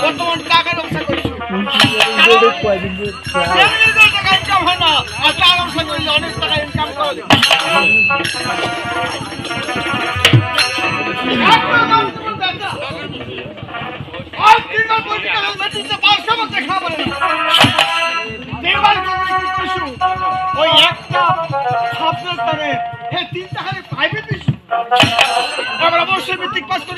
বর্তমান টাকা ব্যবসা টাকা হয় না আর টাকা ব্যবসা করলে অনেক টাকা ইনকাম করা ওই একটা ছাত্রের তারে তিনটা খালি প্রাইভেট এবার অবশ্যই মেট্রিক পাস করিবে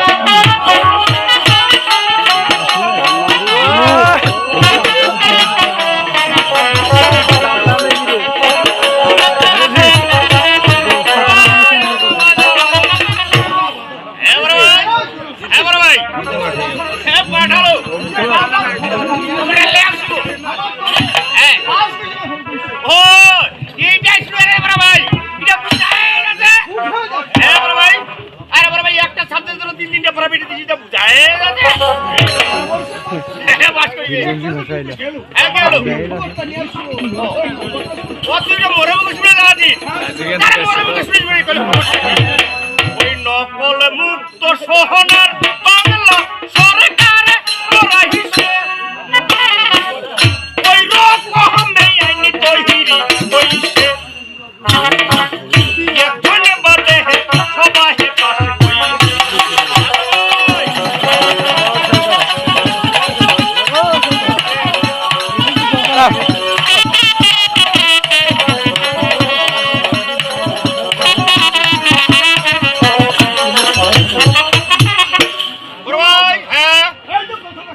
ওই নকল মুক্ত সহনার বাংলা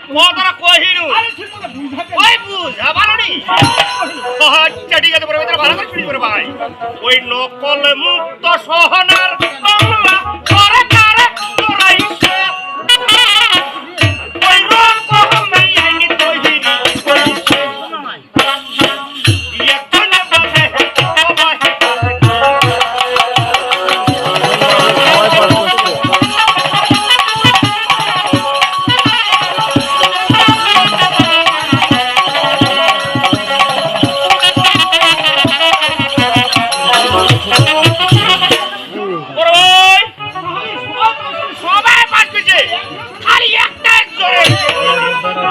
কথাটা কহিনু ওই বুঝ ভালোনি আচ্ছা ঠিক আছে ভাই ভালো করে শুনি করে ভাই। ওই নকল মুক্ত সহনার বাংলা।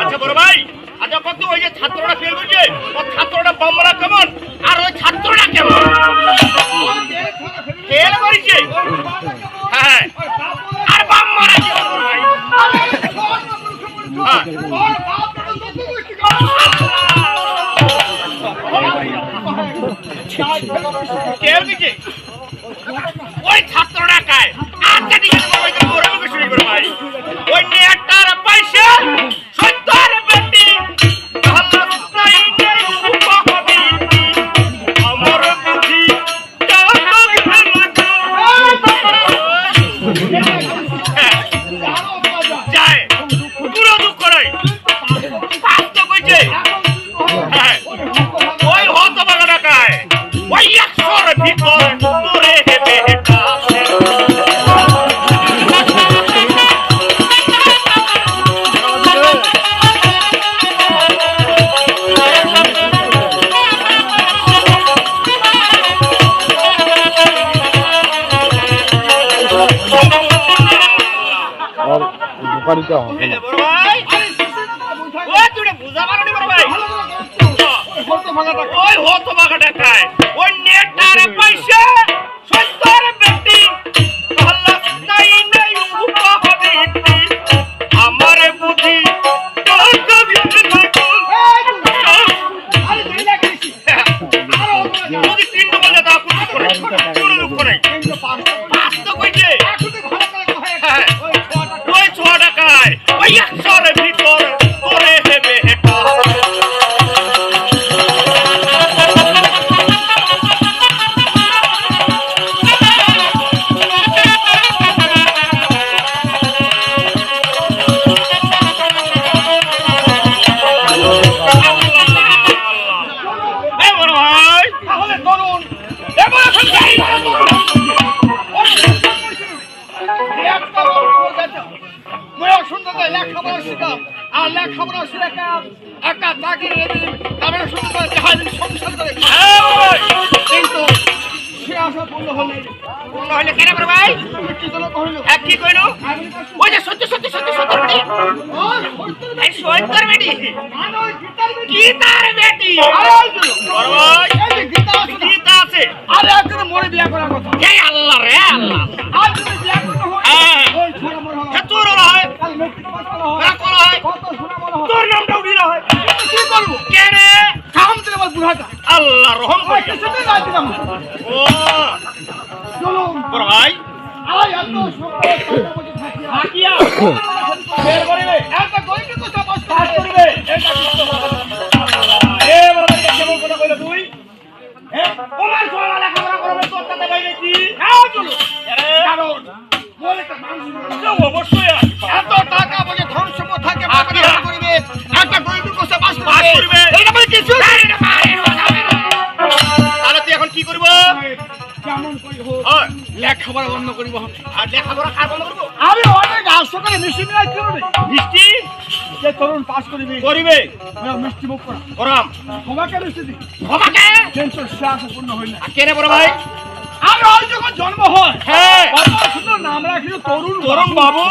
আচ্ছা বড় ভাই আচ্ছা কত ওই যে ছাত্ররা ফেল করছে? ও ছাত্রটা বামরা কেমন? আর ওই ছাত্রটা কেমন? ফেল করেছে? হ্যাঁ। আর বামরা কেমন ভাই? হ্যাঁ। ফেল দিছে ওই night. দোকানিতে হবে ওই হতো বাগাটা খায় ওই নেটারে পয়সা সত্তর বেটি guy. Oh, yes, sorry, people. হ্যাঁ ওই ছ টাকায় ওই একশো লেখাপড়া সে একা একা চাকরি তারপরে শুরু করে জাহাজের সংসার করে হ্যাঁ কিন্তু সে আশা পূর্ণ হলে পূর্ণ হইলে কেন বড় ভাই? কি কহিল এক কি কইলো ওই যে সত্যি সত্যি সত্যি সত্যি বেটি এই সত্যি বেটি। কি বেটি। গীতা আছে আরে একজন মরে বিয়া করার কথা। এই আল্লাহ রে আল্লাহ। আর যদি বিয়া করতে হয় হয়। অবশ্যই। এত টাকা পয়সা ধন থাকে একটা গরিবের পাস পাস করিবে কিছু তুই এখন কি করব লেখাপড়া বন্ধ করিব আর লেখাপড়া কার বন্ধ করব আমি অনেক মিষ্টি মিলাই করবে। মিষ্টি? যে তরুণ পাস করিবে। করিবে। মিষ্টি মুখ করা। করাম তোমাকে মিষ্টি দিই তোমাকে কিন্তু সে পূর্ণ হইল কে রে বড় ভাই? আর ওই যখন জন্ম হয় হ্যাঁ। কত সুন্দর নাম রাখিল তরুণ তরুণ বাবু?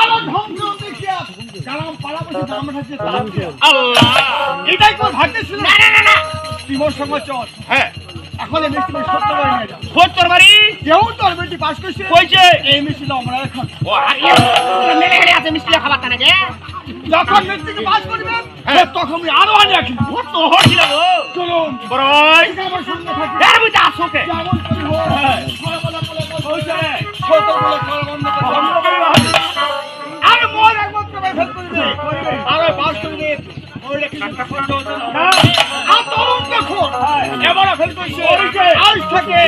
আরও ধ্বংস দেখিয়া কালাম পালা বসে নাম রাখছে আল্লাহ। এটাই কোন ভাগ্যেছিল না না না না। বিমর চল হ্যাঁ। এই মিষ্টি সত্য করে নিয়ে যাও খোঁজ বাড়ি কেউ তোর বেটি পাস করছে কইছে এই মিষ্টি আমরা এখন ও মেলে গেলে আছে মিষ্টি খাবার তা নাকি যখন মিষ্টিকে পাস করবেন হ্যাঁ। তখন আমি আরও আনি রাখি ও তো হচ্ছিল গো চলুন বড় ভাই আমার সঙ্গে থাকি এর বুঝে আসোকে যেমন করি হোক হ্যাঁ। বলে বলে বলে বলে ছোট বলে বন্ধ করে থাকে